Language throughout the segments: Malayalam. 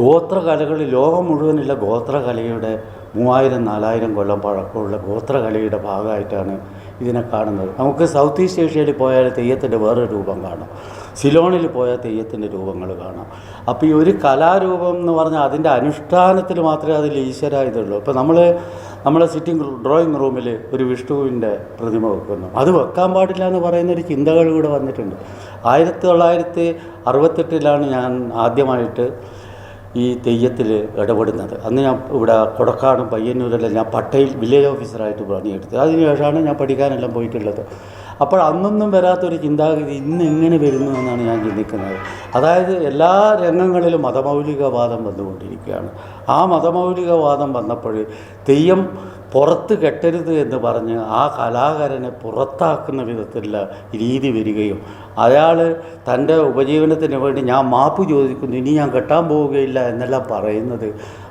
ഗോത്രകലകൾ ലോകം മുഴുവനുള്ള ഗോത്രകലയുടെ മൂവായിരം നാലായിരം കൊല്ലം പഴക്കമുള്ള ഗോത്രകലയുടെ ഭാഗമായിട്ടാണ് ഇതിനെ കാണുന്നത്. നമുക്ക് സൗത്ത് ഈസ്റ്റ് ഏഷ്യയിൽ പോയാൽ തെയ്യത്തിന്റെ വേറൊരു രൂപം കാണാം. സിലോണിൽ പോയാൽ തെയ്യത്തിന്റെ രൂപങ്ങൾ കാണാം. അപ്പോൾ ഈ ഒരു കലാരൂപം എന്ന് പറഞ്ഞാൽ അതിന്റെ അനുഷ്ഠാനത്തിൽ മാത്രമേ അതിൽ ഈശ്വര ഇതുള്ളൂ ഇപ്പോൾ നമ്മൾ നമ്മളെ സിറ്റിംഗ് ഡ്രോയിങ് റൂമിൽ ഒരു വിഷ്ണുവിന്റെ പ്രതിമ വെക്കുന്നു. അത് വെക്കാൻ പാടില്ല എന്ന് പറയുന്ന ഒരു ചിന്തകൾ കൂടെ വന്നിട്ടുണ്ട്. ആയിരത്തി തൊള്ളായിരത്തി അറുപത്തെട്ടിലാണ് ഞാൻ ആദ്യമായിട്ട് ഈ തെയ്യത്തിൽ ഇടപെടുന്നത്. അന്ന് ഞാൻ ഇവിടെ കൊടക്കാടും പയ്യന്നൂരെല്ലാം ഞാൻ പട്ടയിൽ വില്ലേജ് ഓഫീസറായിട്ട് പണിയെടുത്തത്. അതിനുശേഷമാണ് ഞാൻ പഠിക്കാനെല്ലാം പോയിട്ടുള്ളത്. അപ്പോൾ അന്നൊന്നും വരാത്തൊരു ചിന്താഗതി ഇന്ന് എങ്ങനെ വരുന്നു എന്നാണ് ഞാൻ ചിന്തിക്കുന്നത്. അതായത് എല്ലാ രംഗങ്ങളിലും മതമൗലികവാദം വന്നുകൊണ്ടിരിക്കുകയാണ്. ആ മതമൗലികവാദം വന്നപ്പോൾ തെയ്യം പുറത്ത് കെട്ടരുത് എന്ന് പറഞ്ഞ് ആ കലാകാരനെ പുറത്താക്കുന്ന വിധത്തിലുള്ള രീതി വരികയും അയാൾ തന്റെ ഉപജീവനത്തിന് വേണ്ടി ഞാൻ മാപ്പ് ചോദിക്കുന്നു ഇനി ഞാൻ കെട്ടാൻ പോവുകയില്ല എന്നെല്ലാം പറയുന്നത്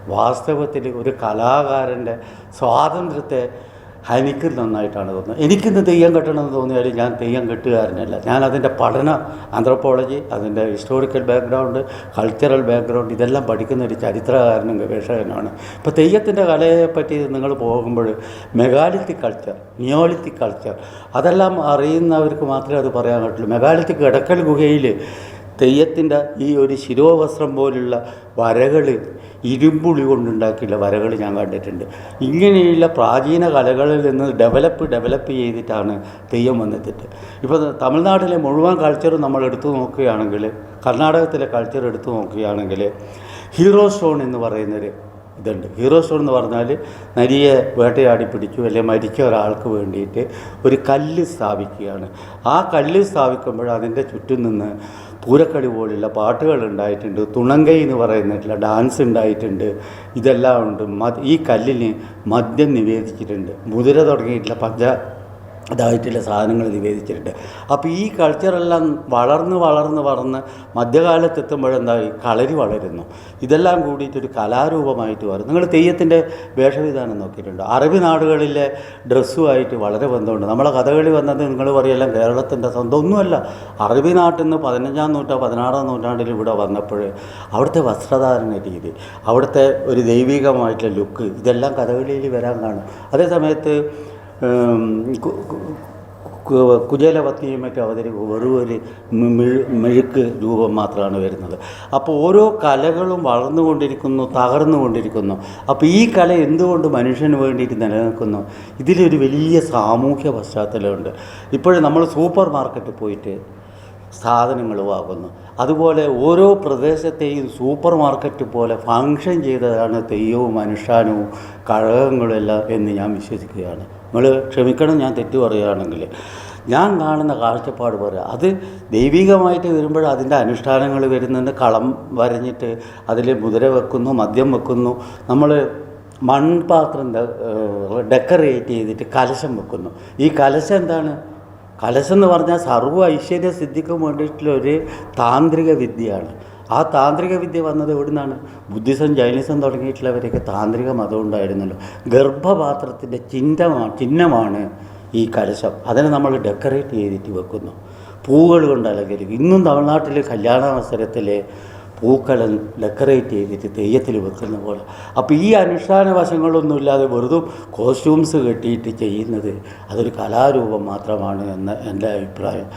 വാസ്തവത്തിൽ ഒരു കലാകാരന്റെ സ്വാതന്ത്ര്യത്തെ ഹനിക്കുന്ന നന്നായിട്ടാണ് തോന്നുന്നത്. എനിക്കിന്ന് തെയ്യം കെട്ടണമെന്ന് തോന്നിയാൽ ഞാൻ തെയ്യം കെട്ടുകാരനല്ല. ഞാൻ അതിന്റെ പഠന ആന്ത്രപ്പോളജി അതിന്റെ ഹിസ്റ്റോറിക്കൽ ബാക്ക്ഗ്രൗണ്ട് കൾച്ചറൽ ബാക്ക്ഗ്രൗണ്ട് ഇതെല്ലാം പഠിക്കുന്ന ഒരു ചരിത്രകാരനും ഗവേഷകനുമാണ്. ഇപ്പോൾ തെയ്യത്തിന്റെ കലയെപ്പറ്റി നിങ്ങൾ പോകുമ്പോൾ മെഗാലിത്തിക് കൾച്ചർ നിയോളിത്തിക് കൾച്ചർ അതെല്ലാം അറിയുന്നവർക്ക് മാത്രമേ അത് പറയാൻ പറ്റുള്ളൂ. മെഗാലിത്തിക് എടക്കൽ ഗുഹയിൽ തെയ്യത്തിന്റെ ഈ ഒരു ശിരോവസ്ത്രം പോലുള്ള വരകൾ ഇരുമ്പുളി കൊണ്ടുണ്ടാക്കിയുള്ള വരകൾ ഞാൻ കണ്ടിട്ടുണ്ട്. ഇങ്ങനെയുള്ള പ്രാചീന കലകളിൽ നിന്ന് ഡെവലപ്പ് ഡെവലപ്പ് ചെയ്തിട്ടാണ് തെയ്യം വന്നെത്തിട്ട് ഇപ്പോൾ തമിഴ്നാട്ടിലെ മുഴുവൻ കൾച്ചറും നമ്മൾ എടുത്തു നോക്കുകയാണെങ്കിൽ കർണാടകത്തിലെ കൾച്ചർ എടുത്തു നോക്കുകയാണെങ്കിൽ ഹീറോ സ്റ്റോൺ എന്ന് പറയുന്നൊരു ഇതുണ്ട്. ഹീറോ സ്റ്റോൺ എന്ന് പറഞ്ഞാൽ നരിയെ വേട്ടയാടി പിടിച്ചു അല്ലെങ്കിൽ മരിച്ച ഒരാൾക്ക് വേണ്ടിയിട്ട് ഒരു കല്ല് സ്ഥാപിക്കുകയാണ്. ആ കല്ല് സ്ഥാപിക്കുമ്പോൾ അതിന്റെ ചുറ്റും നിന്ന് പൂരക്കളി പോലുള്ള പാട്ടുകൾ ഉണ്ടായിട്ടുണ്ട് തുണങ്കൈ എന്ന് പറയുന്നിട്ടുള്ള ഡാൻസ് ഉണ്ടായിട്ടുണ്ട്. ഇതെല്ലാം ഉണ്ട്. ഈ കല്ലിന് മദ്യം നിവേദിച്ചിട്ടുണ്ട്. മുതിര തുടങ്ങിയിട്ടുള്ള പഞ്ച ഇതായിട്ടുള്ള സാധനങ്ങൾ നിവേദിച്ചിട്ടുണ്ട്. അപ്പോൾ ഈ കൾച്ചറെല്ലാം വളർന്ന് വളർന്ന് വളർന്ന് മധ്യകാലത്ത് എത്തുമ്പോഴെന്തായി കളരി വളരുന്നു. ഇതെല്ലാം കൂടിയിട്ടൊരു കലാരൂപമായിട്ട് വരും നിങ്ങൾ തെയ്യത്തിന്റെ വേഷവിധാനം നോക്കിയിട്ടുണ്ട്? അറബി നാടുകളിലെ ഡ്രസ്സുമായിട്ട് വളരെ ബന്ധമുണ്ട്. നമ്മളെ കഥകളി വന്നത് നിങ്ങൾ പറയെല്ലാം കേരളത്തിന്റെ സ്വന്തം. ഒന്നുമല്ല. അറബി നാട്ടിൽ നിന്ന് പതിനഞ്ചാം നൂറ്റാ പതിനാറാം നൂറ്റാണ്ടിൽ ഇവിടെ വന്നപ്പോൾ അവിടുത്തെ വസ്ത്രധാരണ രീതി അവിടുത്തെ ഒരു ദൈവികമായിട്ടുള്ള ലുക്ക് ഇതെല്ലാം കഥകളിയിൽ വരാൻ കാണും. അതേ അവതരി കുചേലപത്നിയും അവതരിക്കും വെറും ഒരു മിഴു- മെഴുക്ക് രൂപം മാത്രമാണ് വരുന്നത്. അപ്പോൾ ഓരോ കലകളും വളർന്നുകൊണ്ടിരിക്കുന്നു തകർന്നുകൊണ്ടിരിക്കുന്നു. അപ്പോൾ ഈ കല എന്തുകൊണ്ട് മനുഷ്യന് വേണ്ടിയിട്ട് നിലനിൽക്കുന്നു? ഇതിലൊരു വലിയ സാമൂഹ്യ പശ്ചാത്തലമുണ്ട്. ഇപ്പോഴും നമ്മൾ സൂപ്പർ മാർക്കറ്റിൽ പോയിട്ട് സാധനങ്ങൾ വാങ്ങുന്നു. അതുപോലെ ഓരോ പ്രദേശത്തെയും സൂപ്പർ മാർക്കറ്റ് പോലെ ഫങ്ഷൻ ചെയ്തതാണ് തെയ്യവും അനുഷ്ഠാനവും കഴകങ്ങളും എല്ലാം എന്ന് ഞാൻ വിശ്വസിക്കുകയാണ്. നിങ്ങൾ ക്ഷമിക്കണം ഞാൻ തെറ്റു പറയുകയാണെങ്കിൽ. ഞാൻ കാണുന്ന കാഴ്ചപ്പാട് പറയുക അത് ദൈവികമായിട്ട് വരുമ്പോൾ അതിന്റെ അനുഷ്ഠാനങ്ങൾ വരുന്നുണ്ട്. കളം വരഞ്ഞിട്ട് അതിൽ മുതിര വെക്കുന്നു മദ്യം വെക്കുന്നു. നമ്മൾ മൺപാത്രം ഡെക്കറേറ്റ് ചെയ്തിട്ട് കലശം വെക്കുന്നു. ഈ കലശം എന്താണ്? കലശം എന്ന് പറഞ്ഞാൽ സർവ ഐശ്വര്യ സിദ്ധിക്കും വേണ്ടിയിട്ടുള്ള ഒരു താന്ത്രിക വിദ്യയാണ്. ആ താന്ത്രിക വിദ്യ വന്നത് എവിടെ നിന്നാണ് ബുദ്ധിസം ജൈനിസം തുടങ്ങിയിട്ടുള്ളവരൊക്കെ താന്ത്രിക മതം ഉണ്ടായിരുന്നല്ലോ. ഗർഭപാത്രത്തിന്റെ ചിഹ്നമാണ് ചിഹ്നമാണ് ഈ കലശം. അതിനെ നമ്മൾ ഡെക്കറേറ്റ് ചെയ്തിട്ട് വെക്കുന്നു. പൂവുകൾ കൊണ്ട് ഇന്നും തമിഴ്നാട്ടിൽ കല്യാണ അവസരത്തിൽ ഡെക്കറേറ്റ് ചെയ്തിട്ട് തെയ്യത്തിൽ വെക്കുന്ന പോലെ. അപ്പോൾ ഈ അനുഷ്ഠാന വശങ്ങളൊന്നും ഇല്ലാതെ വെറുതെ കോസ്റ്റ്യൂംസ് കെട്ടിയിട്ട് ചെയ്യുന്നത് അതൊരു കലാരൂപം മാത്രമാണ് എന്ന എന്റെ അഭിപ്രായം.